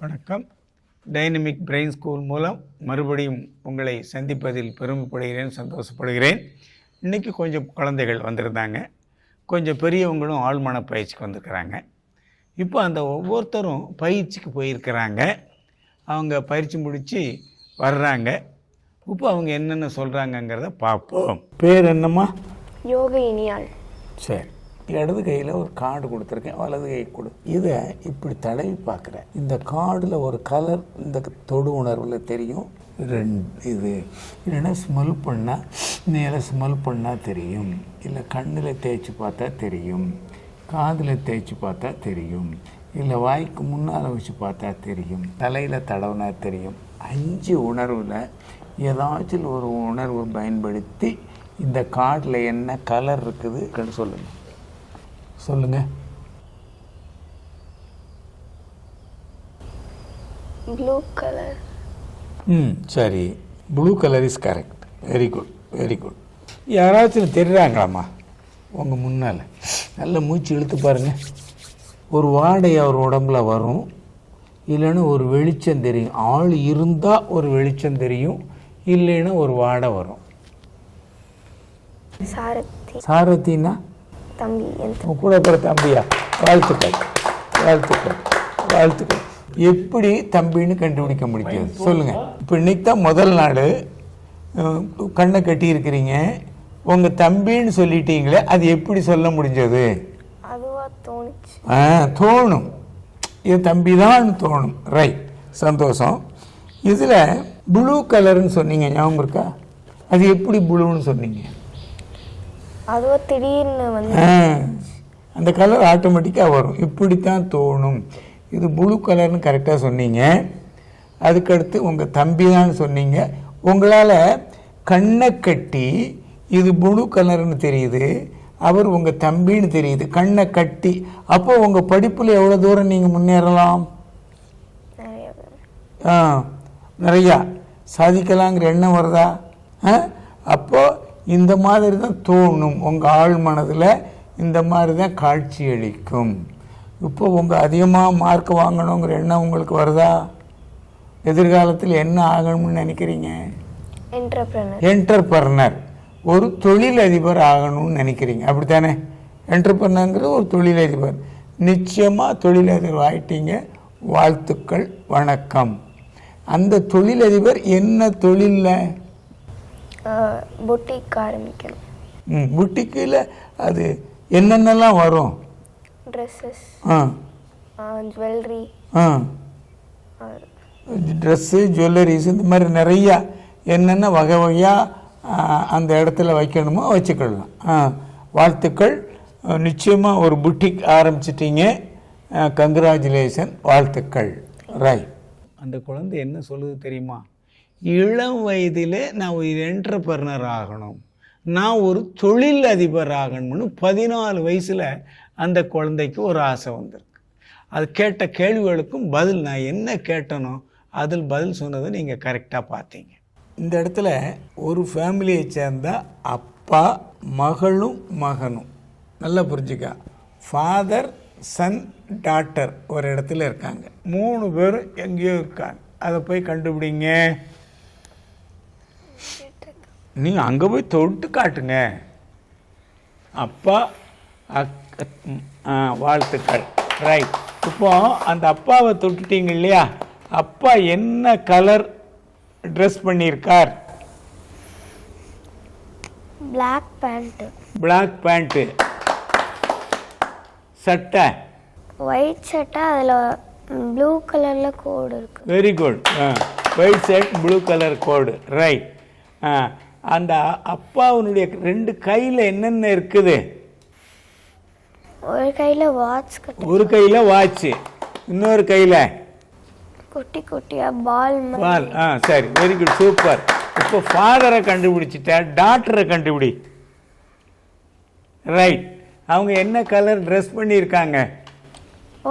வணக்கம். Dynamic brain school மூலம் மறுபடியும் உங்களை சந்திப்பதில் பெருமைப்படுகிறேன் சந்தோஷப்படுகிறேன். இன்றைக்கி கொஞ்சம் குழந்தைகள் வந்திருந்தாங்க. கொஞ்சம் பெரியவங்களும் ஆழ்மன பயிற்சிக்கு வந்திருக்கிறாங்க. இப்போ அந்த ஒவ்வொருத்தரும் பயிற்சிக்கு போயிருக்கிறாங்க. அவங்க பயிற்சி முடித்து வர்றாங்க. இப்போ அவங்க என்னென்ன சொல்கிறாங்கங்கிறத பார்ப்போம். பேர் என்னம்மா? யோக இனியாள். சரி. இடது கையில் ஒரு கார்டு கொடுத்துருக்கேன் வலது கை கொடு. இதை இப்படி தடவி பார்க்குறேன். இந்த கார்டில் ஒரு கலர் இந்த தொடு உணர்வில் தெரியும். ரெண்டு இது இல்லைன்னா ஸ்மெல் பண்ணால் நேராக ஸ்மெல் பண்ணால் தெரியும். இல்லை கண்ணில் தேய்ச்சி பார்த்தா தெரியும். காதில் தேய்ச்சி பார்த்தா தெரியும். இல்லை வாய்க்கு முன்னால் வச்சு பார்த்தா தெரியும். தலையில் தடவுனா தெரியும். அஞ்சு உணர்வில் ஏதாச்சும் ஒரு உணர்வு பயன்படுத்தி இந்த கார்டில் என்ன கலர் இருக்குதுன்னு சொல்லுங்கள் சொல்லுங்கள் ப்ளூ கலர் ம் சரி. Blue colour is correct very good very good யாராச்சும் தெரியுறாங்களாம்மா? உங்கள் முன்னால். நல்ல மூச்சு இழுத்து பாருங்கள் ஒரு வாடை அவர் உடம்புல வரும். இல்லைன்னா ஒரு வெளிச்சம் தெரியும். ஆள் இருந்தால் ஒரு வெளிச்சம் தெரியும். இல்லைன்னா ஒரு வாடை வரும். சாரதி. சாரத்தின்னா? தம்பி என் உன் கூட பிற தம்பியா? வாழ்த்துக்கள். வாழ்த்துக்கள். வாழ்த்துக்கள். எப்படி தம்பின்னு கண்டுபிடிக்க முடியாது சொல்லுங்க. இப்போ இன்னைக்கு தான் முதல் நாள். கண்ணை கட்டி இருக்கிறீங்க உங்க தம்பின்னு சொல்லிட்டீங்களே அது எப்படி சொல்ல முடிஞ்சது? அதுவா தோணுச்சு. ஆ தோணும். இது தம்பி தான் தோணும். ரைட் சந்தோஷம். இதில் ப்ளூ கலர்னு சொன்னீங்க. ஞாபகம் இருக்கா? அது எப்படி ப்ளூன்னு சொன்னீங்க? அதுவா திடீர்னு வந்து அந்த கலர் ஆட்டோமேட்டிக்காக வரும். இப்படித்தான் தோணும். இது ப்ளூ கலர்னு கரெக்டாக சொன்னீங்க. அதுக்கடுத்து உங்கள் தம்பி தான் சொன்னீங்க. உங்களால் கண்ணை கட்டி இது ப்ளூ கலர்னு தெரியுது. அவர் உங்கள் தம்பின்னு தெரியுது. கண்ணை கட்டி. அப்போ உங்கள் படிப்பில் எவ்வளோ தூரம் நீங்கள் முன்னேறலாம். ஆ நிறையா. சாதிக்கலாங்கிற எண்ணம் வருதா? ஆ அப்போ இந்த மாதிரி தான் தோணும். உங்கள் ஆழ் மனதில் இந்த மாதிரி தான் காட்சி அளிக்கும். இப்போ உங்கள் அதிகமாக மார்க் வாங்கணுங்கிற எண்ணம் உங்களுக்கு வருதா? எதிர்காலத்தில் என்ன ஆகணும்னு நினைக்கிறீங்க? என்டர்பர்னர் ஒரு தொழிலதிபர் ஆகணும்னு நினைக்கிறீங்க. அப்படித்தானே? என்டர்பர்னருங்கிறது ஒரு தொழிலதிபர். நிச்சயமாக தொழிலதிபர் ஆயிட்டீங்க. வாழ்த்துக்கள் வணக்கம். அந்த தொழிலதிபர் என்ன தொழிலில்? பொட்டிக் ஆரம்பிக்கணும். ம் புட்டிக்கில் அது என்னென்னலாம் வரும்? ட்ரெஸ்ஸஸ் ஆ. ஜுவல்லரி ஆ. ட்ரெஸ்ஸு ஜுவல்லரிஸ் இந்த மாதிரி நிறையா என்னென்ன வகை வகையாக அந்த இடத்துல வைக்கணுமோ வச்சுக்கலாம். ஆ வாழ்த்துக்கள். நிச்சயமாக ஒரு புட்டிக் ஆரம்பிச்சிட்டீங்க. கங்க்ராச்சுலேஷன் வாழ்த்துக்கள். ரைட் அந்த குழந்தை என்ன சொல்லுது தெரியுமா? இளம் வயதிலே நான் ஒரு என்டர்பிரனர் ஆகணும். நான் ஒரு தொழில் அதிபர் ஆகணும்னு பதினாலு வயசில் அந்த குழந்தைக்கு ஒரு ஆசை வந்திருக்கு. அது கேட்ட கேள்விகளுக்கும் பதில் நான் என்ன கேட்டனோ அதில் பதில் சொன்னதை நீங்கள் கரெக்டாக பார்த்தீங்க. இந்த இடத்துல ஒரு ஃபேமிலியை சேர்ந்த அப்பா மகளும் மகனும். நல்லா புரிஞ்சுக்க. ஃபாதர் சன் டாட்டர் ஒரு இடத்துல இருக்காங்க. மூணு பேரும் எங்கேயோ இருக்காங்க. அதை போய் கண்டுபிடிங்க. நீங்கள் அங்கே போய் தொட்டு காட்டுங்க. அப்பா வாழ்த்துக்கள். ரைட் இப்போ அந்த அப்பாவை தொட்டுட்டீங்க இல்லையா? அப்பா என்ன கலர் ட்ரெஸ் பண்ணியிருக்கார்? பிளாக் பேண்ட்டு Black பேண்ட்டு சட்டை? ஒயிட் ஷர்ட்டா அதில் ப்ளூ கலரில் கோடு இருக்கு. Very good white shirt blue colour கோடு ரைட் அந்த அப்பாவுனுடைய ரெண்டு கையில் என்னென்ன இருக்குது? ஒரு கையில் வாட்ச் ஒரு கையில் வாட்ச்சு இன்னொரு கையில்? குட்டி குட்டியாக பால் வால் ஆ சரி. வெரி குட் சூப்பர் இப்போ ஃபாதரை கண்டுபிடிச்சிட்ட டாக்டரை கண்டுபிடி. ரைட் அவங்க என்ன கலர் ட்ரெஸ் பண்ணியிருக்காங்க?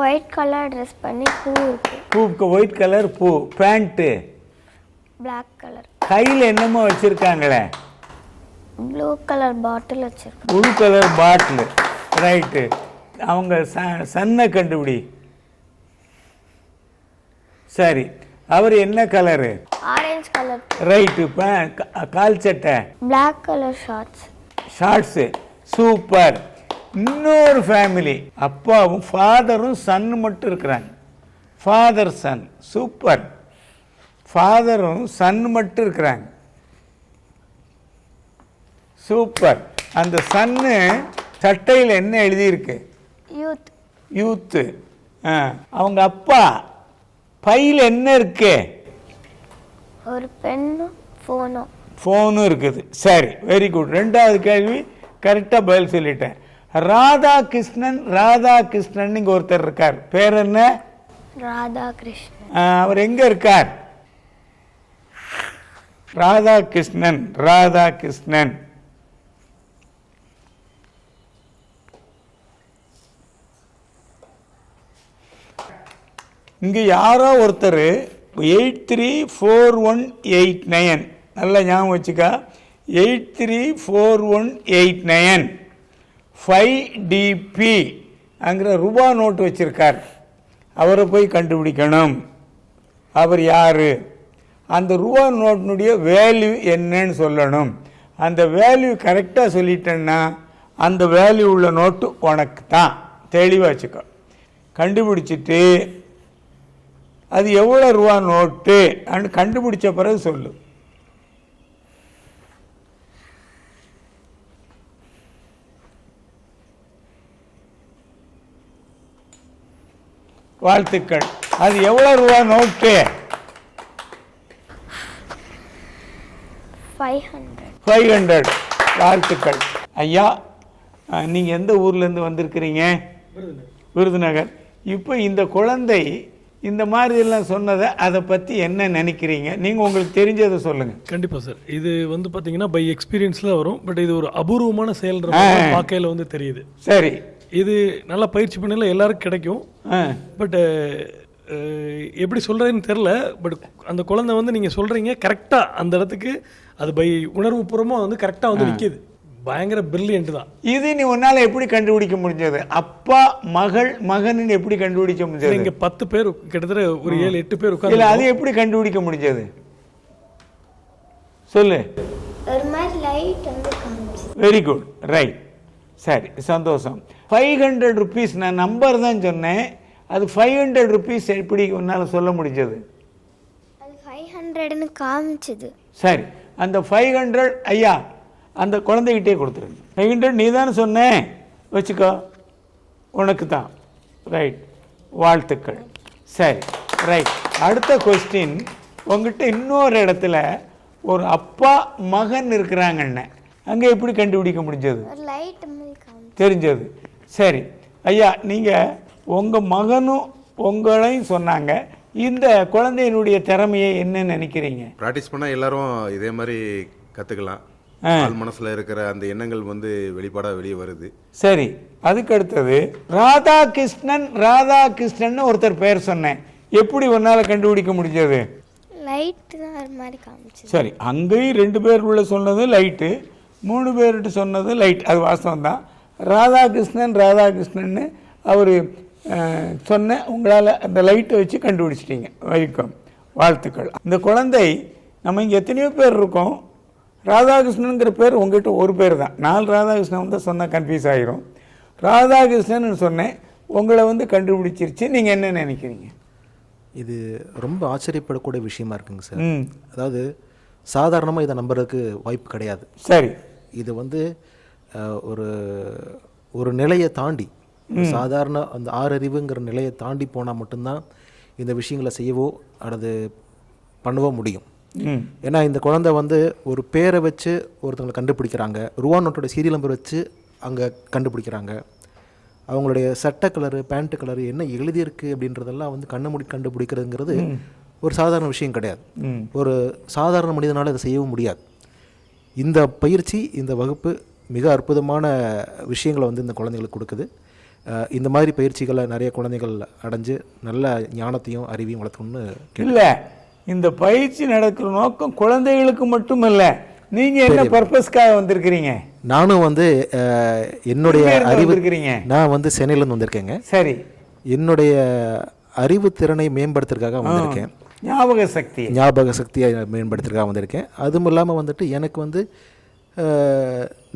ஒயிட் கலர் ட்ரெஸ் பண்ணி பூ பூக்கு ஒயிட் கலர் பூ. பேண்ட்டு பிளாக் கலர் கையில் என்னமோ வச்சுருக்காங்களே. ப்ளூ கலர் பாட்டில் வச்சிருக்கோம். ப்ளூ கலர் பாட்டில் ரைட்டு அவங்க ச சன்னை கண்டுபிடி. சரி. அவர் என்ன கலரு ஆரஞ்சு கலர் ரைட்டு கால் சட்டை. Black colour shorts shorts super இன்னொரு ஃபேமிலி அப்பாவும் ஃபாதரும் சன்னு மட்டும் இருக்கிறாங்க. ஃபாதர் சன் சூப்பர் ஃபாதரும் சன் மட்டும் இருக்கிறாங்க. சூப்பர் அந்த சன்னு சட்டையில் என்ன எழுதியிருக்கு? யூத் யூத்து ஆ. அவங்க அப்பா பையில் என்ன இருக்கு? ஒரு பெண்ணும் ஃபோனும் ஃபோனும் இருக்குது. சரி வெரி குட் ரெண்டாவது கேள்வி கரெக்டாக பதில் சொல்லிட்டேன். ராதாகிருஷ்ணன் ராதாகிருஷ்ணன் இங்கே ஒருத்தர் இருக்கார். பேர் என்ன? ராதாகிருஷ்ணன். ஆ, அவர் எங்கே இருக்கார்? ராதாகிருஷ்ணன் ராதாகிருஷ்ணன். இங்கே யாரோ ஒருத்தர் eight three four one eight nine நல்லா ஞாபகம் வச்சுக்கா. Eight three four one eight nine five DP அங்கிற ரூபா நோட்டு வச்சுருக்கார். அவரை போய் கண்டுபிடிக்கணும். அவர் யார்? அந்த ரூபா நோட்டினுடைய வேல்யூ என்னன்னு சொல்லணும். அந்த வேல்யூ கரெக்டாக சொல்லிட்டேன்னா அந்த வேல்யூ உள்ள நோட்டு உனக்கு தான். தெளிவாக வச்சுக்கோ. கண்டுபிடிச்சிட்டு அது எவ்வளோ ரூபா நோட்டு? அப்படின்னு கண்டுபிடிச்ச பிறகு சொல்லு. வாழ்த்துக்கள். அது எவ்வளோ ரூபா நோட்டு? ஃபைவ் ஹண்ட்ரட் ஃபைவ் ஹண்ட்ரட் வாழ்த்துக்கள். ஐயா நீங்கள் எந்த ஊர்லேருந்து வந்திருக்கிறீங்க? விருதுநகர். இப்போ இந்த குழந்தை இந்த மாதிரி எல்லாம் சொன்னதை அதை பற்றி என்ன நினைக்கிறீங்க? நீங்கள் உங்களுக்கு தெரிஞ்சதை சொல்லுங்கள் கண்டிப்பா சார். இது வந்து பாத்தீங்கன்னா பை எக்ஸ்பீரியன்ஸ்ல வரும். பட் இது ஒரு அபூர்வமான செயல்ன்ற பார்க்கையில வந்து தெரியுது. சரி. இது நல்லா பயிற்சி பண்ணல எல்லாருக்கும் கிடைக்கும். ஆ. பட் எப்படி சொல்றேன்னு தெரில பட் அந்த குழந்தை வந்து நீங்க சொல்றீங்க கரெக்டா அந்த இடத்துக்கு அது பை உணர்வு பூர்வமா வந்து கரெக்டா வந்து நிக்குது. பயங்கர பிரில்லியன்ட் தான். இது நீ உன்னால் எப்படி கண்டுபிடிக்க முடிஞ்சது? அப்பா மகள் மகன் எப்படி கண்டுபிடிக்க முடிஞ்சது? இங்க பத்து பேர் கிட்டத்தட்ட ஒரு ஏழு எட்டு பேர் இல்லை உட்காந்து அது எப்படி கண்டுபிடிக்க முடிஞ்சது? சொல்லு. வெரி குட் ரைட் சரி சந்தோஷம். ஃபைவ் ஹண்ட்ரட் ருபீஸ் நான் நம்பர் தான் சொன்னேன். அது ஃபைவ் ஹண்ட்ரட் ருபீஸ் எப்படி உன்னால் சொல்ல முடிஞ்சது? ஃபைவ் ஹண்ட்ரட்னு காமிச்சுது. சரி அந்த ஃபைவ் ஹண்ட்ரட் ஐயா அந்த குழந்தைகிட்டே கொடுத்துருங்க ஃபைவ் ஹண்ட்ரட் நீ தானே சொன்னேன் வச்சுக்கோ. உனக்கு தான். ரைட் வாழ்த்துக்கள். சரி ரைட் அடுத்த கொஸ்டின் உங்ககிட்ட இன்னொரு இடத்துல ஒரு அப்பா மகன் இருக்கிறாங்கண்ணே அங்கே எப்படி கண்டுபிடிக்க முடிஞ்சது? தெரிஞ்சது. சரி ஐயா நீங்கள் உங்கள் மகனும் உங்களையும் சொன்னாங்க. இந்த குழந்தையினுடைய திறமையை என்ன நினைக்கிறீங்க? ப்ராக்டிஸ் பண்ணால் எல்லாரும் இதே மாதிரி கற்றுக்கலாம் ஆள் மனசில் இருக்கிற அந்த எண்ணங்கள் வந்து வெளிப்பாடாக வெளியே வருது. சரி அதுக்கு அடுத்தது ராதாகிருஷ்ணன் ராதாகிருஷ்ணன் ஒருத்தர் பெயர் சொன்னேன். எப்படி உன்னால் கண்டுபிடிக்க முடிஞ்சது? லைட் மாதிரி சரி அங்கேயும் ரெண்டு பேர் உள்ள சொன்னது லைட்டு மூணு பேர்கிட்ட சொன்னது லைட் அது வாஸ்தவம் தான் ராதாகிருஷ்ணன் ராதாகிருஷ்ணன்னு அவர் சொன்ன உங்களால் அந்த லைட்டை வச்சு கண்டுபிடிச்சிட்டீங்க. வரைக்கும் வாழ்த்துக்கள். இந்த குழந்தை நம்ம இங்கே எத்தனையோ பேர் இருக்கோம். ராதாகிருஷ்ணனுங்கிற பேர் உங்ககிட்ட ஒரு பேர் தான் நாலு ராதாகிருஷ்ணன் வந்து சொன்னால் கன்ஃபியூஸ் ஆகிரும் ராதாகிருஷ்ணன் சொன்னேன். உங்களை வந்து கண்டுபிடிச்சிருச்சு. நீங்கள் என்ன நினைக்கிறீங்க? இது ரொம்ப ஆச்சரியப்படக்கூடிய விஷயமா இருக்குங்க சார். அதாவது சாதாரணமாக இதை நம்புறதுக்கு வாய்ப்பு கிடையாது. சரி. இது வந்து ஒரு ஒரு நிலையை தாண்டி சாதாரண அந்த ஆறறிவுங்கிற நிலையை தாண்டி போனால் மட்டும்தான் இந்த விஷயங்களை செய்யவோ அல்லது பண்ணவோ முடியும். ஏன்னா இந்த குழந்தை வந்து ஒரு பேரை வச்சு ஒருத்தவங்களை கண்டுபிடிக்கிறாங்க. ரூபா நோட்டோட சீரியல் நம்பர் வச்சு அங்கே கண்டுபிடிக்கிறாங்க. அவங்களுடைய சட்டை கலரு பேண்ட் கலரு என்ன எழுதியிருக்கு அப்படின்றதெல்லாம் வந்து கண்ணை மூடி கண்டுபிடிக்கிறதுங்கிறது ஒரு சாதாரண விஷயம் கிடையாது. ஒரு சாதாரண மனிதனால் அதை செய்யவும் முடியாது. இந்த பயிற்சி இந்த வகுப்பு மிக அற்புதமான விஷயங்களை வந்து இந்த குழந்தைகளுக்கு கொடுக்குது. இந்த மாதிரி பயிற்சிகளை நிறைய குழந்தைகள் அடைஞ்சு நல்ல ஞானத்தையும் அறிவையும் வளர்க்கணும்னு இல்லை இந்த பயிற்சி நடக்கிற நோக்கம் குழந்தைகளுக்கு மட்டும் இல்லை நீங்க என்ன பர்பஸ்க்காக வந்திருக்கிறீங்க? நானும் வந்து என்னுடைய அறிவு வந்திருக்கிறீங்க? நான் வந்து சென்னையிலேருந்து வந்திருக்கேங்க. சரி. என்னுடைய அறிவுத்திறனை மேம்படுத்துறதுக்காக வந்திருக்கேன். ஞாபக சக்தி. ஞாபக சக்தியை மேம்படுத்துறதுக்காக வந்திருக்கேன். அதுவும் இல்லாமல் வந்துட்டு எனக்கு வந்து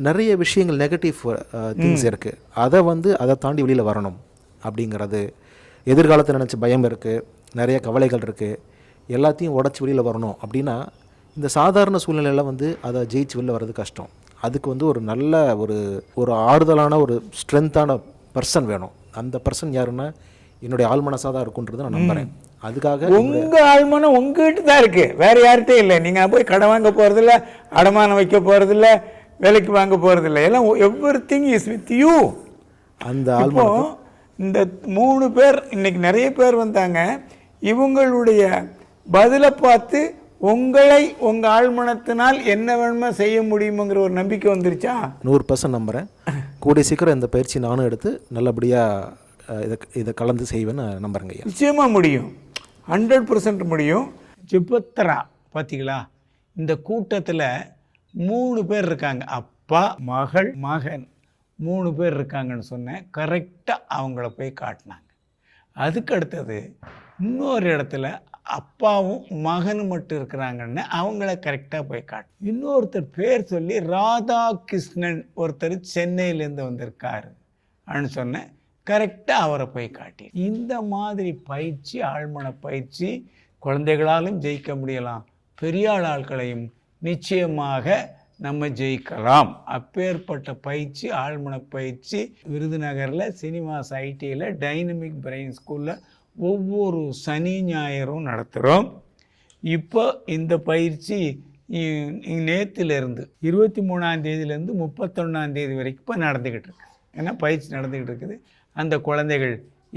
நிறைய விஷயங்கள் நெகட்டிவ் திங்ஸ் இருக்குது அதை வந்து அதை தாண்டி வெளியில் வரணும் அப்படிங்கிறது. எதிர்காலத்தை நினச்ச பயம் இருக்குது நிறைய கவலைகள் இருக்குது எல்லாத்தையும் உடச்சி வெளியில் வரணும் அப்படின்னா இந்த சாதாரண சூழ்நிலையில் வந்து அதை ஜெயிச்சு வெளில வர்றது கஷ்டம். அதுக்கு வந்து ஒரு நல்ல ஒரு ஒரு ஆறுதலான ஒரு ஸ்ட்ரென்த்தான பர்சன் வேணும். அந்த பர்சன் யாருன்னா என்னுடைய ஆழ்மனசாக தான் இருக்குன்றதை நான் நம்புகிறேன் அதுக்காக உங்க ஆழ்மனம் உங்ககிட்ட தான் இருக்கு. வேற யார்கிட்டயும் இல்லை. நீங்க போய் கடன் வாங்க போறதில்ல அடமானம் வைக்க போறதில்ல விலைக்கு வாங்க போறதில்ல. எல்லாம் everything is with you அந்த இப்போ இந்த மூணு பேர் இன்னைக்கு நிறைய பேர் வந்தாங்க. இவங்களுடைய பதிலை பார்த்து உங்களை உங்க ஆழ்மனத்தினால் என்ன வேணுமோ செய்ய முடியுங்கிற ஒரு நம்பிக்கை வந்துருச்சா? நூறு பர்சன்ட் நம்புகிறேன் கூடிய சீக்கிரம் இந்த பயிற்சி நானும் எடுத்து நல்லபடியாக இதை இதை கலந்து செய்வேன்னு நம்புறேங்க ஐயா. நிச்சயமா முடியும். ஹண்ட்ரட் பர்சன்ட் முடியும். ஜிபத்ரா பார்த்தீங்களா இந்த கூட்டத்தில் மூணு பேர் இருக்காங்க. அப்பா மகள் மகன். மூணு பேர் இருக்காங்கன்னு சொன்னேன். கரெக்டாக அவங்கள போய் காட்டினாங்க. அதுக்கு அடுத்தது இன்னொரு இடத்துல அப்பாவும் மகனும் மட்டும் இருக்கிறாங்கன்னு அவங்கள கரெக்டாக போய் காட்டு. இன்னொருத்தர் பேர் சொல்லி ராதாகிருஷ்ணன் ஒருத்தர் சென்னையிலேருந்து வந்திருக்காரு. அப்படின்னு சொன்னேன். கரெக்டாக அவரை போய் காட்டி. இந்த மாதிரி பயிற்சி ஆழ்மன பயிற்சி குழந்தைகளாலும் ஜெயிக்க முடியலாம். பெரிய ஆட்களையும் நிச்சயமாக நம்ம ஜெயிக்கலாம். அப்பேற்பட்ட பயிற்சி ஆழ்மன பயிற்சி விருதுநகரில் சினிமாஸ் ஐடியில் டைனமிக் பிரெயின் ஸ்கூலில் ஒவ்வொரு சனி ஞாயிறும் நடத்துகிறோம் இப்போ இந்த பயிற்சி நேற்றுலேருந்து இருபத்தி மூணாம் தேதியிலேருந்து முப்பத்தொன்னாம் தேதி வரைக்கும் இப்போ நடந்துக்கிட்டு இருக்கு. ஏன்னா பயிற்சி நடந்துக்கிட்டு இருக்குது. அந்த குழந்தைகள்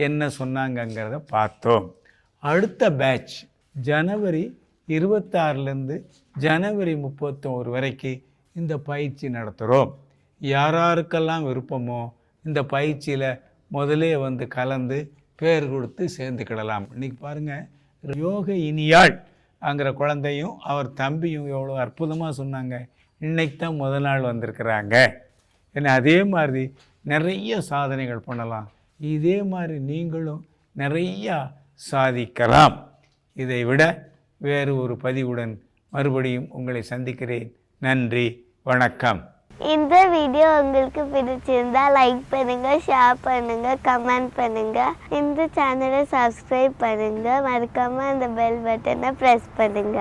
என்ன சொன்னாங்கங்கிறத பார்த்தோம். அடுத்த பேட்ச் ஜனவரி இருபத்தாறுலேருந்து ஜனவரி முப்பத்தோரு வரைக்கும் இந்த பயிற்சி நடத்துகிறோம். யாராருக்கெல்லாம் விருப்பமோ இந்த பயிற்சியில் முதலே வந்து கலந்து பேர் கொடுத்து சேர்ந்துக்கிடலாம். இன்றைக்கி பாருங்கள் யோக இனியாள் அங்கிற குழந்தையும் அவர் தம்பியும் எவ்வளோ அற்புதமாக சொன்னாங்க. இன்னைக்கு தான் முதல் நாள் வந்திருக்கிறாங்க. ஏன்னா அதே மாதிரி நிறைய சாதனைகள் பண்ணலாம். இதே மாதிரி நீங்களும் நிறையா சாதிக்கலாம். இதை விட வேறு ஒரு பதிவுடன் மறுபடியும் உங்களை சந்திக்கிறேன். நன்றி வணக்கம். இந்த வீடியோ உங்களுக்கு பிடிச்சிருந்தா லைக் பண்ணுங்க ஷேர் பண்ணுங்க கமெண்ட் பண்ணுங்க. இந்த சேனலை சப்ஸ்கிரைப் பண்ணுங்க. மறக்காம அந்த பெல் பட்டனை ப்ரெஸ் பண்ணுங்க.